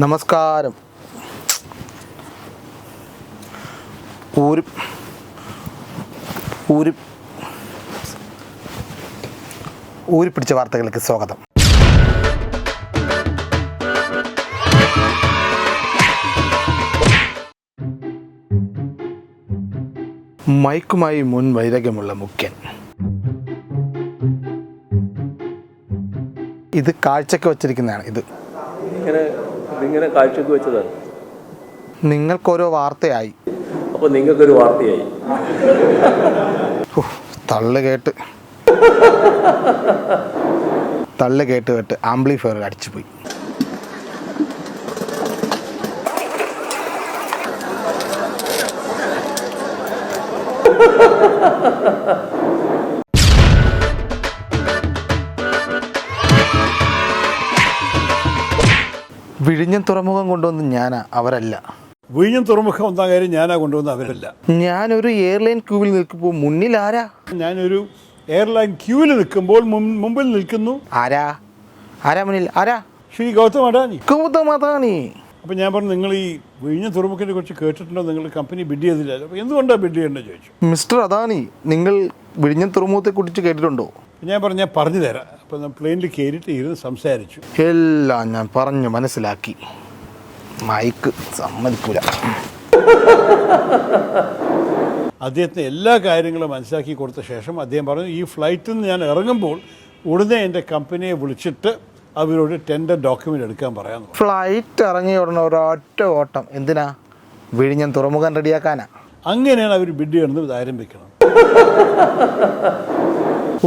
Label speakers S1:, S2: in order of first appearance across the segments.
S1: നമസ്കാരം. ഊരി ഊരി പിടിച്ച വാർത്തകളിലേക്ക് സ്വാഗതം. മൈക്കുമായി മുൻ വൈരാഗ്യമുള്ള മുഖ്യൻ. ഇത് കാഴ്ചക്ക് വച്ചിരിക്കുന്നതാണ് ഇത്.
S2: ഇങ്ങനെ ഇതിങ്ങനെ കാഴ്ചക്ക് വെച്ചതാണ്.
S1: നിങ്ങൾക്കൊരു വാർത്തയായി.
S2: അപ്പോൾ നിങ്ങൾക്കൊരു വാർത്തയായി.
S1: തള്ളു കേട്ട്. തള്ളു കേട്ട് കേട്ട് ആംപ്ലിഫയർ അടിച്ചു പോയി. വിഴിഞ്ഞം തുറമുഖം കൊണ്ടുവന്ന് ഞാനാ അവരല്ല.
S3: വിഴിഞ്ഞം തുറമുഖം ഒന്നാം കാര്യം ഞാനാ കൊണ്ടുവന്ന അവരല്ല.
S1: ഞാനൊരു എയർലൈൻ ക്യൂവിൽ നിൽക്കുമ്പോൾ മുന്നിൽ ആരാ?
S3: ഞാനൊരു എയർലൈൻ ക്യൂവിൽ നിൽക്കുമ്പോൾ മുമ്പിൽ നിൽക്കുന്നു.
S1: ആരാ? ആരാ മുന്നിൽ? ആരാ?
S3: ശ്രീ ഗൗതം അഡാനി.
S1: ഗൗതം അദാനി
S3: അപ്പം ഞാൻ പറഞ്ഞു നിങ്ങൾ ഈ വിഴിഞ്ഞ തുറമുഖത്തെ കുറിച്ച് കേട്ടിട്ടുണ്ടോ? നിങ്ങൾ കമ്പനി ബിഡ് ചെയ്തില്ല. അപ്പോൾ എന്തുകൊണ്ടാണ് ബിഡ് ചെയ്യേണ്ടത് ചോദിച്ചു.
S1: മിസ്റ്റർ അദാനി നിങ്ങൾ വിഴിഞ്ഞം തുറമുഖത്തെ കുറിച്ച് കേട്ടിട്ടുണ്ടോ?
S3: ഞാൻ പറഞ്ഞു ഞാൻ പറഞ്ഞു തരാം. അപ്പം ഞാൻ പ്ലെയിനിൽ കയറിയിട്ട് ഇരുന്ന് സംസാരിച്ചു.
S1: എല്ലാം ഞാൻ പറഞ്ഞു മനസ്സിലാക്കി. മൈക്ക് സമ്മതിക്കൂല.
S3: അദ്ദേഹത്തിന് എല്ലാ കാര്യങ്ങളും മനസ്സിലാക്കി കൊടുത്ത ശേഷം അദ്ദേഹം പറഞ്ഞു ഈ ഫ്ലൈറ്റിൽ നിന്ന് ഞാൻ ഇറങ്ങുമ്പോൾ ഉടനെ എന്റെ കമ്പനിയെ വിളിച്ചിട്ട് അവരോട് ടെൻഡർ ഡോക്യുമെന്റ് എടുക്കാൻ പറയാം
S1: ഫ്ലൈറ്റ് ഇറങ്ങി ഉടനെ ഒരൊറ്റ ഓട്ടം. എന്തിനാ? വിഴിഞ്ഞൻ തുറമുഖം റെഡിയാക്കാനാ.
S3: അങ്ങനെയാണ് അവർ ബിഡ് ചെയ്യുന്നത് ഇത് ആരംഭിക്കണം.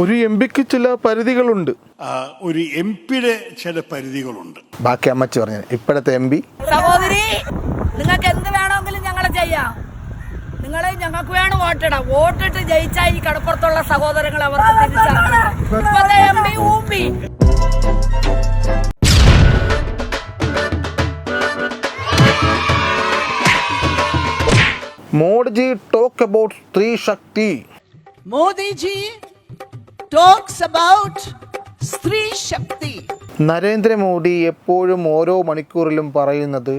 S1: ഒരു എം പിക്ക് ചില പരിധികളുണ്ട്.
S3: ഒരു എം പിയുടെ ചില പരിധികളുണ്ട്.
S1: ബാക്കി അമ്മച്ചി പറഞ്ഞു ഇപ്പോഴത്തെ എം പി?
S4: സഹോദരി നിങ്ങൾക്ക് എന്ത് വേണമെങ്കിലും ഞങ്ങൾ ചെയ്യാം. നിങ്ങൾ ഞങ്ങൾക്ക് വേണം വോട്ടിടാം വോട്ടിട്ട് ജയിച്ചാൽ ഈ കടപ്പുറത്തുള്ള സഹോദരങ്ങൾ അവർക്ക് തിരിച്ചറിയണം. ഇപ്പത്തെ M P ഊമ്പി.
S1: Modiji talk about stree shakti.
S5: ji talks about സ്ത്രീ ശക്തി.
S1: നരേന്ദ്രമോദി എപ്പോഴും ഓരോ മണിക്കൂറിലും പറയുന്നത്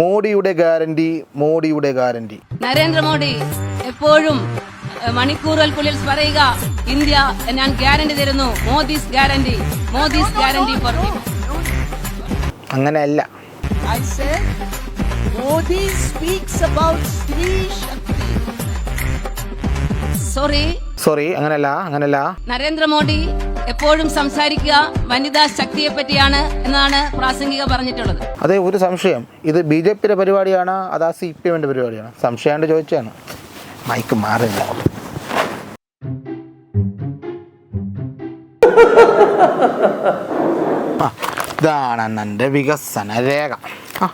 S1: മോഡിയുടെ ഗ്യാരണ്ടി മോഡിയുടെ ഗ്യാരണ്ടി.
S6: നരേന്ദ്രമോദി എപ്പോഴും മണിക്കൂറുകൾക്കുള്ളിൽ പറയുക ഇന്ത്യ ഞാൻ ഗ്യാരണ്ടി തരുന്നു മോദീസ് ഗ്യാരണ്ടി മോദീസ് ഗ്യാരണ്ടി
S1: അങ്ങനെയല്ല.
S5: I said, Modi speaks about Stree Shakti.
S6: Sorry
S1: sorry അങ്ങനല്ല അങ്ങനല്ല.
S6: നരേന്ദ്രമോദി എപ്പോഴും സംസാരിക്കുക വനിതാ ശക്തിയെ പറ്റിയാണ് എന്നാണ് പ്രാസംഗിക പറഞ്ഞിട്ടുള്ളത്.
S1: അതെ ഒരു സംശയം. ഇത് ബി ജെ പിയുടെ പരിപാടിയാണ് അതാ സി പി എമ്മിന്റെ പരിപാടിയാണ്? സംശയമായിട്ട് ചോദിച്ചാണ് മൈക്ക് മാറില്ല. ഇതാണ് എന്റെ വികസന രേഖ. ആ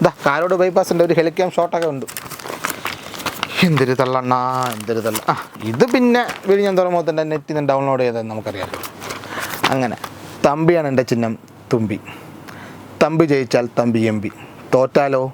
S1: ഇതാ കാരോട് ബൈപ്പാസിന്റെ ഒരു ഹെലിക്കാം ഷോട്ടൊക്കെ ഉണ്ട്. എന്തൊരു തള്ളണ്ണ എന്തൊരു തള്ള ആ ഇത് പിന്നെ വിഴിഞ്ഞം തുറമുഖത്തിന്റെ നെറ്റിൽ നിന്ന് ഡൗൺലോഡ് ചെയ്തത് നമുക്കറിയാം. അങ്ങനെ തമ്പിയാണ് എന്റെ ചിഹ്നം തുമ്പി. തമ്പി ജയിച്ചാൽ തമ്പി എം പി. തോറ്റാലോ?